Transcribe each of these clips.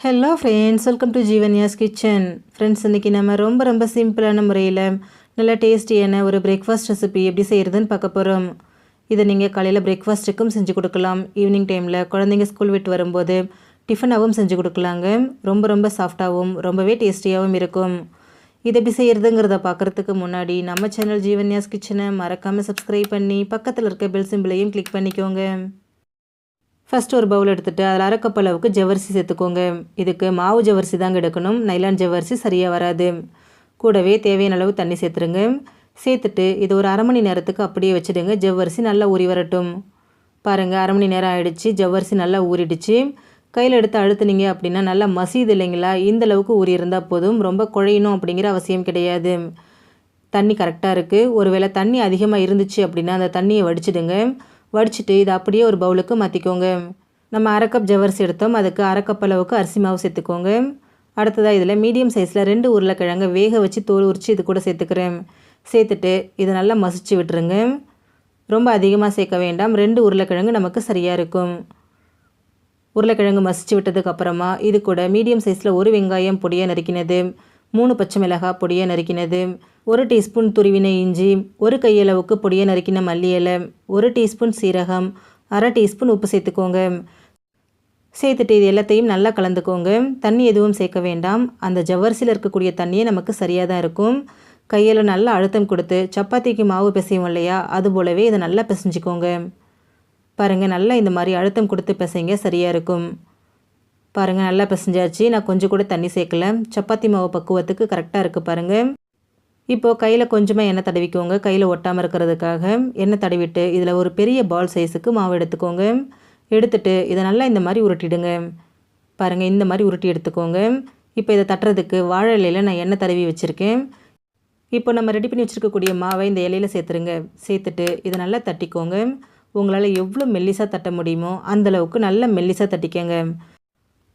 Hello friends welcome to Jeevanya's kitchen friends இன்றைக்கி நம்ம ரொம்ப ரொம்ப சிம்பிளான முறையில் நல்லா டேஸ்டியான ஒரு பிரேக்ஃபாஸ்ட் ரெசிபி எப்படி செய்கிறதுன்னு பார்க்க போகிறோம் இதை நீங்கள் காலையில் பிரேக்ஃபாஸ்ட்டுக்கும் செஞ்சு கொடுக்கலாம். ஈவினிங் டைமில் குழந்தைங்க ஸ்கூல் விட்டு வரும்போது டிஃபனாகவும் செஞ்சு கொடுக்கலாங்க. ரொம்ப ரொம்ப சாஃப்டாகவும் ரொம்பவே டேஸ்டியாகவும் இருக்கும். இதை எப்படி செய்கிறதுங்கிறத பார்க்குறதுக்கு முன்னாடி நம்ம சேனல் ஜீவன்யாஸ் கிச்சனை மறக்காமல் சப்ஸ்கிரைப் பண்ணி பக்கத்தில் இருக்க பெல் சிம்பிளையும் கிளிக் பண்ணிக்கோங்க. ஃபஸ்ட்டு ஒரு பவுல் எடுத்துகிட்டு அதில் அரை அளவுக்கு ஜவ்வரிசி சேர்த்துக்கோங்க. இதுக்கு மாவு ஜவ்வரிசி தாங்க எடுக்கணும். நைலான் ஜவ்வரிசி சரியாக வராது. கூடவே தேவையான அளவு தண்ணி சேர்த்துருங்க. சேர்த்துட்டு இது ஒரு அரை மணி நேரத்துக்கு அப்படியே வச்சுடுங்க. ஜவ்வரிசி நல்லா ஊறி வரட்டும். பாருங்கள் அரை மணி நேரம் ஆகிடுச்சு ஜவ்வரிசி நல்லா ஊறிடுச்சு. கையில் எடுத்து அழுத்துனீங்க அப்படின்னா நல்லா மசீது இல்லைங்களா? இந்த அளவுக்கு ஊறி இருந்தால் போதும். ரொம்ப குழையணும் அப்படிங்கிற அவசியம் கிடையாது. தண்ணி கரெக்டாக இருக்குது ஒருவேளை தண்ணி அதிகமாக இருந்துச்சு அப்படின்னா அந்த தண்ணியை வடிச்சிடுங்க. வடிச்சிட்டு இதை அப்படியே ஒரு பவுலுக்கு மாற்றிக்கோங்க நம்ம அரைக்கப் ஜவரிசி எடுத்தோம். அதுக்கு அரைக்கப் அளவுக்கு அரிசி மாவு சேர்த்துக்கோங்க. அடுத்ததாக இதில் மீடியம் சைஸில் ரெண்டு உருளைக்கிழங்கு வேக வச்சு தோல் உரித்து இது கூட சேர்த்துக்கிறேன். சேர்த்துட்டு இதை நல்லா மசிச்சு விட்டுருங்க. ரொம்ப அதிகமாக சேர்க்க வேண்டாம். ரெண்டு உருளைக்கிழங்கு நமக்கு சரியாக இருக்கும். உருளைக்கிழங்கு மசிச்சு விட்டதுக்கப்புறமா இது கூட மீடியம் சைஸில் ஒரு வெங்காயம் பொடியாக நறுக்கினது. மூணு பச்சை மிளகாய் பொடியை நறுக்கினது ஒரு டீஸ்பூன் துருவின இஞ்சி ஒரு கையளவுக்கு பொடியை நறுக்கின மல்லி இலை ஒரு டீஸ்பூன் சீரகம் அரை டீஸ்பூன் உப்பு சேர்த்துக்கோங்க. சேர்த்துட்டு இது எல்லாத்தையும் நல்லா கலந்துக்கோங்க. தண்ணி எதுவும் சேர்க்க வேண்டாம். அந்த ஜவ்வரிசியில் இருக்கக்கூடிய தண்ணியே நமக்கு சரியாக தான் இருக்கும். கையில் நல்லா அழுத்தம் கொடுத்து சப்பாத்திக்கு மாவு பிசையும் இல்லையா? அது போலவே இதை நல்லா பிசைஞ்சிக்கோங்க. பாருங்கள் நல்லா இந்த மாதிரி அழுத்தம் கொடுத்து பிசைங்க சரியாக இருக்கும். பாருங்கள் நல்லா பிசைஞ்சாச்சு. நான் கொஞ்சம் கூட தண்ணி சேர்க்கல. சப்பாத்தி மாவு பக்குவத்துக்கு கரெக்டாக இருக்குது பாருங்கள் இப்போது கையில் கொஞ்சமாக எண்ணெய் தடவிக்கோங்க. கையில் ஒட்டாமல் இருக்கிறதுக்காக எண்ணெய் தடவிட்டு இதில் ஒரு பெரிய பால் சைஸுக்கு மாவு எடுத்துக்கோங்க. எடுத்துட்டு இதை நல்லா இந்த மாதிரி உருட்டிடுங்க. பாருங்கள் இந்த மாதிரி உருட்டி எடுத்துக்கோங்க. இப்போ இதை தட்டுறதுக்கு வாழை இலையில் நான் எண்ணெய் தடவி வச்சுருக்கேன். இப்போ நம்ம ரெடி பண்ணி வச்சுருக்கக்கூடிய மாவை இந்த இலையில் சேர்த்துருங்க. சேர்த்துட்டு இதை நல்லா தட்டிக்கோங்க. உங்களால் எவ்வளோ மெல்லிசாக தட்ட முடியுமோ அந்தளவுக்கு நல்லா மெல்லிசாக தட்டிக்கோங்க.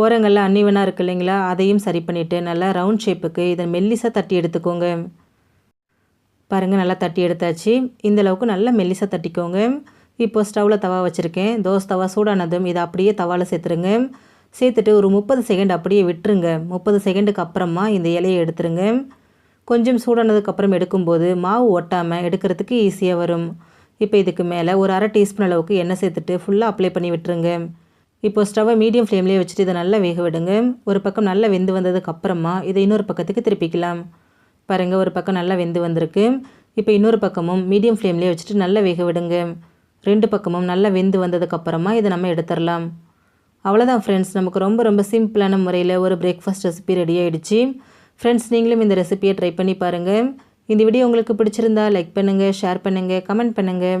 ஓரங்களில் அன்னிவனாக இருக்கு இல்லைங்களா? அதையும் சரி பண்ணிவிட்டு நல்லா ரவுண்ட் ஷேப்புக்கு இதை மெல்லிசாக தட்டி எடுத்துக்கோங்க. பாருங்கள் நல்லா தட்டி எடுத்தாச்சு. இந்த அளவுக்கு நல்லா மெல்லிசாக தட்டிக்கோங்க. இப்போ ஸ்டவ்வில் தவா வச்சுருக்கேன். தோசை தவா சூடானதும் இதை அப்படியே தவாவில் சேர்த்துருங்க. சேர்த்துட்டு ஒரு முப்பது செகண்ட் அப்படியே விட்டுருங்க. முப்பது செகண்டுக்கு அப்புறமா இந்த இலையை எடுத்துருங்க. கொஞ்சம் சூடானதுக்கப்புறம் எடுக்கும்போது மாவு ஒட்டாமல் எடுக்கிறதுக்கு ஈஸியாக வரும். இப்போ இதுக்கு மேலே ஒரு அரை டீஸ்பூன் அளவுக்கு எண்ணெய் சேர்த்துட்டு ஃபுல்லாக அப்ளை பண்ணி விட்டுருங்க. இப்போ ஸ்டவ்வை மீடியம் ஃப்ளேம்லேயே வச்சுட்டு இதை நல்லா வேக விடுங்க. ஒரு பக்கம் நல்லா வெந்து வந்ததுக்கு அப்புறமா இதை இன்னொரு பக்கத்துக்கு திருப்பிக்கலாம். பாருங்கள் ஒரு பக்கம் நல்லா வெந்து வந்திருக்கு. இப்போ இன்னொரு பக்கமும் மீடியம் ஃப்ளேம்லேயே வச்சுட்டு நல்லா வேக விடுங்க. ரெண்டு பக்கமும் நல்லா வெந்து வந்ததுக்கப்புறமா இதை நம்ம எடுத்துடலாம். அவ்வளோதான் ஃப்ரெண்ட்ஸ் நமக்கு ரொம்ப ரொம்ப சிம்பிளான முறையில் ஒரு பிரேக்ஃபாஸ்ட் ரெசிபி ரெடி ஆகிடுச்சு ஃப்ரெண்ட்ஸ் நீங்களும் இந்த ரெசிபியை ட்ரை பண்ணி பாருங்கள் இந்த வீடியோ உங்களுக்கு பிடிச்சிருந்தா லைக் பண்ணுங்கள் ஷேர் பண்ணுங்கள் கமெண்ட் பண்ணுங்கள்